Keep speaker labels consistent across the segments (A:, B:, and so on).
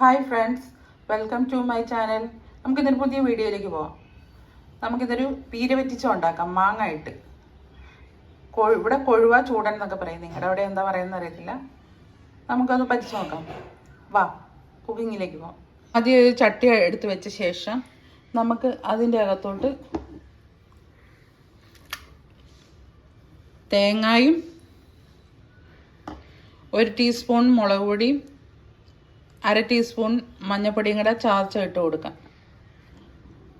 A: Hi friends welcome to my channel നമുക്കിതൊരു പുതിയ വീഡിയോയിലേക്ക് പോവാം. നമുക്കിതൊരു പീര വെറ്റിച്ച് ഉണ്ടാക്കാം മാങ്ങ ഇട്ട് കൊഴു ഇവിടെ കൊഴുവ ചൂടൻ എന്നൊക്കെ പറയും. നിങ്ങളുടെ അവിടെ എന്താ പറയുന്നത് അറിയത്തില്ല. നമുക്കത് പറ്റിച്ച് നോക്കാം. വാ കുക്കിങ്ങിലേക്ക് പോവാം. ആദ്യം ഒരു ചട്ടി എടുത്ത് വെച്ച ശേഷം നമുക്ക് അതിന്റെ അകത്തോട്ട് തേങ്ങായും ഒരു ടീസ്പൂൺ മുളക് പൊടിയും അര ടീസ്പൂൺ മഞ്ഞൾപ്പൊടിയും കൂടെ ചാർച്ച ഇട്ട് കൊടുക്കാം.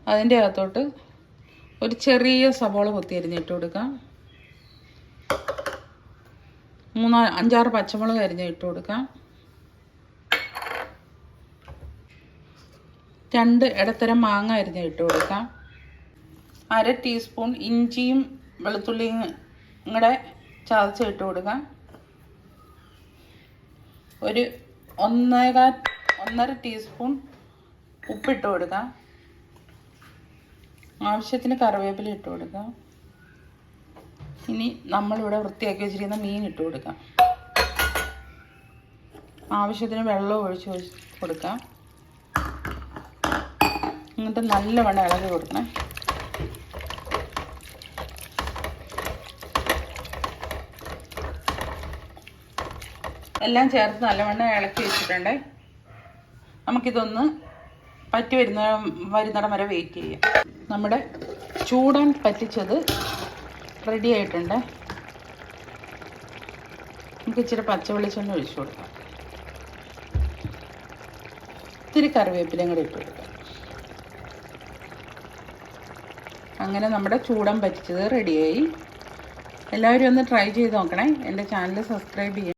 A: അതിന്റെ അകത്തോട്ട് ഒരു ചെറിയ സവോള കൊത്തി അരിഞ്ഞിട്ട് കൊടുക്കാം. മൂന്നാ അഞ്ചാറ് പച്ചമുളക് അരിഞ്ഞ് ഇട്ട് കൊടുക്കാം. രണ്ട് ഇടത്തരം മാങ്ങ അരിഞ്ഞ് ഇട്ട് കൊടുക്കാം. അര ടീസ്പൂൺ ഇഞ്ചിയും വെളുത്തുള്ളിയും കൂടെ ചതച്ച് ഇട്ട് കൊടുക്കാം. ഒരു ഒന്നേകാ ഒന്നര ടീസ്പൂൺ ഉപ്പിട്ട് കൊടുക്കാം. ആവശ്യത്തിന് കറിവേപ്പില ഇട്ട് കൊടുക്കാം. ഇനി നമ്മളിവിടെ വൃത്തിയാക്കി വെച്ചിരിക്കുന്ന മീൻ ഇട്ട് കൊടുക്കാം. ആവശ്യത്തിന് വെള്ളം ഒഴിച്ച് കൊടുക്കാം. എന്നിട്ട് നല്ലവണ്ണം ഇളകി കൊടുക്കണം. എല്ലാം ചേർത്ത് നല്ലവണ്ണം ഇളക്കി വെച്ചിട്ടുണ്ട്. നമുക്കിതൊന്ന് പറ്റി വരുന്ന വരുന്നിടം വരെ വെയിറ്റ് ചെയ്യാം. നമ്മുടെ ചൂടാൻ പറ്റിച്ചത് റെഡി ആയിട്ടുണ്ട്. നമുക്ക് ഇച്ചിരി പച്ച വെളിച്ചെണ്ണ ഒഴിച്ചു കൊടുക്കാം. ഇത്തിരി കറിവേപ്പിലയും കൂടി ഇട്ട് കൊടുക്കാം. അങ്ങനെ നമ്മുടെ ചൂടൻ പറ്റിച്ചത് റെഡിയായി എല്ലാവരും ഒന്ന് ട്രൈ ചെയ്ത് നോക്കണേ. എന്റെ ചാനൽ സബ്സ്ക്രൈബ് ചെയ്യാം